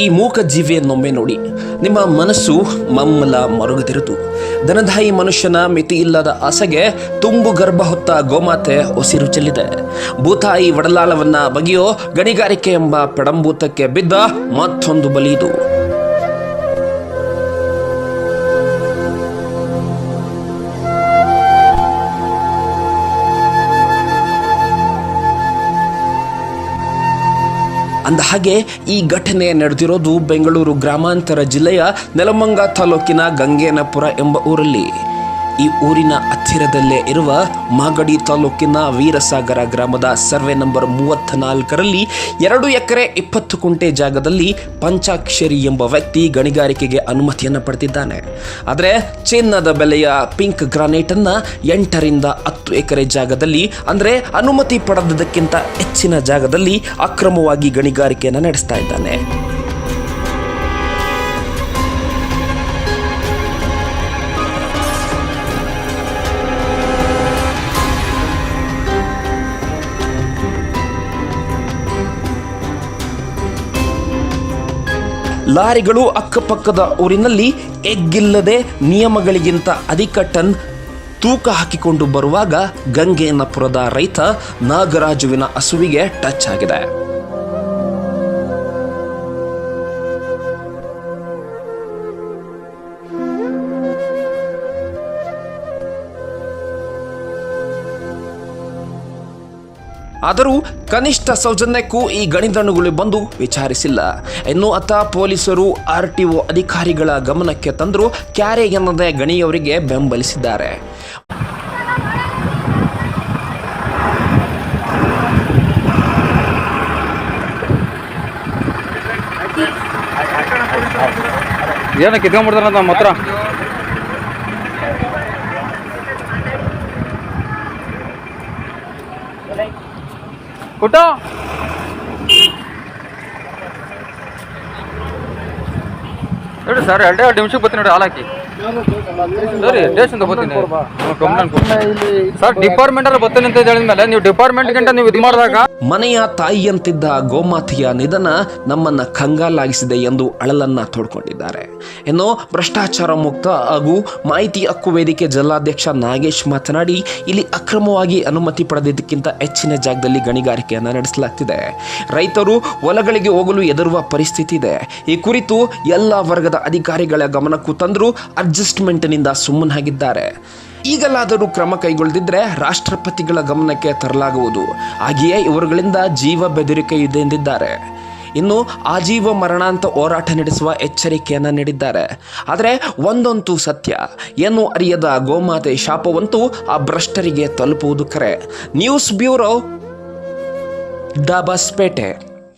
ಈ ಮೂಕ ಜೀವಿಯನ್ನೊಮ್ಮೆ ನೋಡಿ. ನಿಮ್ಮ ಮನಸ್ಸು ಮಮ್ಮಲ ಮರುಗದಿರುತು ದನದಾಯಿ ಮನುಷ್ಯನ ಮಿತಿ ಇಲ್ಲದ ಆಸೆಗೆ ತುಂಬು ಗರ್ಭ ಹೊತ್ತ ಗೋಮಾತೆ ಉಸಿರು ಚೆಲ್ಲಿದೆ. ಭೂತಾಯಿ ಒಡಲಾಳವನ್ನ ಬಗೆಯೋ ಗಣಿಗಾರಿಕೆ ಎಂಬ ಪೆಡಂಭೂತಕ್ಕೆ ಬಿದ್ದ ಮತ್ತೊಂದು ಬಲಿದು ಅಂದ ಹಾಗೆ ಈ ಘಟನೆ ನಡೆದಿರೋದು ಬೆಂಗಳೂರು ಗ್ರಾಮಾಂತರ ಜಿಲ್ಲೆಯ ನೆಲಮಂಗ ತಾಲೂಕಿನ ಗಂಗೇನಪುರ ಎಂಬ ಊರಲ್ಲಿ. ಈ ಊರಿನ ಹತ್ತಿರದಲ್ಲೇ ಇರುವ ಮಾಗಡಿ ತಾಲೂಕಿನ ವೀರಸಾಗರ ಗ್ರಾಮದ ಸರ್ವೆ ನಂಬರ್ ಮೂವತ್ತ ನಾಲ್ಕರಲ್ಲಿ ಎರಡು ಎಕರೆ ಇಪ್ಪತ್ತು ಕುಂಟೆ ಜಾಗದಲ್ಲಿ ಪಂಚಾಕ್ಷರಿ ಎಂಬ ವ್ಯಕ್ತಿ ಗಣಿಗಾರಿಕೆಗೆ ಅನುಮತಿಯನ್ನು ಪಡೆದಿದ್ದಾನೆ. ಆದರೆ ಚಿನ್ನದ ಬೆಲೆಯ ಪಿಂಕ್ ಗ್ರಾನೈಟನ್ನು ಎಂಟರಿಂದ ಹತ್ತು ಎಕರೆ ಜಾಗದಲ್ಲಿ, ಅಂದರೆ ಅನುಮತಿ ಪಡೆದದಕ್ಕಿಂತ ಹೆಚ್ಚಿನ ಜಾಗದಲ್ಲಿ ಅಕ್ರಮವಾಗಿ ಗಣಿಗಾರಿಕೆಯನ್ನು ನಡೆಸ್ತಾ ಇದ್ದಾನೆ. ಲಾರಿಗಳು ಅಕ್ಕಪಕ್ಕದ ಊರಿನಲ್ಲಿ ಎಗ್ಗಿಲ್ಲದೆ ನಿಯಮಗಳಿಗಿಂತ ಅಧಿಕ ಟನ್ ತೂಕ ಹಾಕಿಕೊಂಡು ಬರುವಾಗ ಗಂಗೇನಪುರದ ರೈತ ನಾಗರಾಜುವಿನ ಹಸುವಿಗೆ ಟಚ್ ಆಗಿದೆ. ಆದರೂ ಕನಿಷ್ಠ ಸೌಜನ್ಯಕ್ಕೂ ಈ ಗಣಿದಣ್ಣುಗಳು ಬಂದು ವಿಚಾರಿಸಿಲ್ಲ. ಇನ್ನು ಅತ್ತ ಪೊಲೀಸರು ಆರ್ ಟಿ ಒ ಅಧಿಕಾರಿಗಳ ಗಮನಕ್ಕೆ ತಂದರೂ ಕ್ಯಾರೆ ಎನ್ನದೆ ಗಣಿಯವರಿಗೆ ಬೆಂಬಲಿಸಿದ್ದಾರೆ. ಏನಕ್ಕೆ ನಮ್ಮ ಹತ್ರ? ಕುಟ ನೋಡಿ ಸರ್ ಎರಡೇ ಎರಡು ನಿಮಿಷಕ್ಕೆ ಬರ್ತೀನಿ ನೋಡಿ ಹಾಲಾಕಿ ಸರಿ ಅಂತ ಬರ್ತೀನಿ. ಸರ್ ಡಿಪಾರ್ಟ್ಮೆಂಟ್ ಅಲ್ಲಿ ಬರ್ತೀನಿ ಅಂತ ಹೇಳಿದ ಮೇಲೆ ನೀವು ಡಿಪಾರ್ಟ್ಮೆಂಟ್ ಗಂಟ ನೀವು ಇದು ಮಾಡಿದಾಗ ಮನೆಯ ತಾಯಿಯಂತಿದ್ದ ಗೋಮಾತಿಯ ನಿಧನ ನಮ್ಮನ್ನ ಕಂಗಾಲಾಗಿಸಿದೆ ಎಂದು ಅಳಲನ್ನ ತೋಡ್ಕೊಂಡಿದ್ದಾರೆ. ಇನ್ನು ಭ್ರಷ್ಟಾಚಾರ ಮುಕ್ತ ಹಾಗೂ ಮಾಹಿತಿ ಹಕ್ಕು ವೇದಿಕೆ ಜಿಲ್ಲಾಧ್ಯಕ್ಷ ನಾಗೇಶ್ ಮಾತನಾಡಿ ಇಲ್ಲಿ ಅಕ್ರಮವಾಗಿ ಅನುಮತಿ ಪಡೆದಿದ್ದಕ್ಕಿಂತ ಹೆಚ್ಚಿನ ಜಾಗದಲ್ಲಿ ಗಣಿಗಾರಿಕೆಯನ್ನು ನಡೆಸಲಾಗ್ತಿದೆ. ರೈತರು ಹೊಲಗಳಿಗೆ ಹೋಗಲು ಎದುರುವ ಪರಿಸ್ಥಿತಿ ಇದೆ. ಈ ಕುರಿತು ಎಲ್ಲ ವರ್ಗದ ಅಧಿಕಾರಿಗಳ ಗಮನಕ್ಕೂ ತಂದರೂ ಅಡ್ಜಸ್ಟ್ಮೆಂಟ್ನಿಂದ ಸುಮ್ಮನಾಗಿದ್ದಾರೆ. ಈಗಲಾದರೂ ಕ್ರಮ ಕೈಗೊಳ್ಳದಿದ್ದರೆ ರಾಷ್ಟ್ರಪತಿಗಳ ಗಮನಕ್ಕೆ ತರಲಾಗುವುದು. ಹಾಗೆಯೇ ಇವರುಗಳಿಂದ ಜೀವ ಬೆದರಿಕೆ ಇದೆ ಎಂದಿದ್ದಾರೆ. ಇನ್ನು ಆಜೀವ ಮರಣಾಂತ ಹೋರಾಟ ನಡೆಸುವ ಎಚ್ಚರಿಕೆಯನ್ನು ನೀಡಿದ್ದಾರೆ. ಆದರೆ ಒಂದಂತೂ ಸತ್ಯ. ಏನು ಅರಿಯದ ಗೋಮಾತೆ ಶಾಪವಂತೂ ಆ ಭ್ರಷ್ಟರಿಗೆ ತಲುಪುವುದು ಕರೆ. News bureau Dobbaspet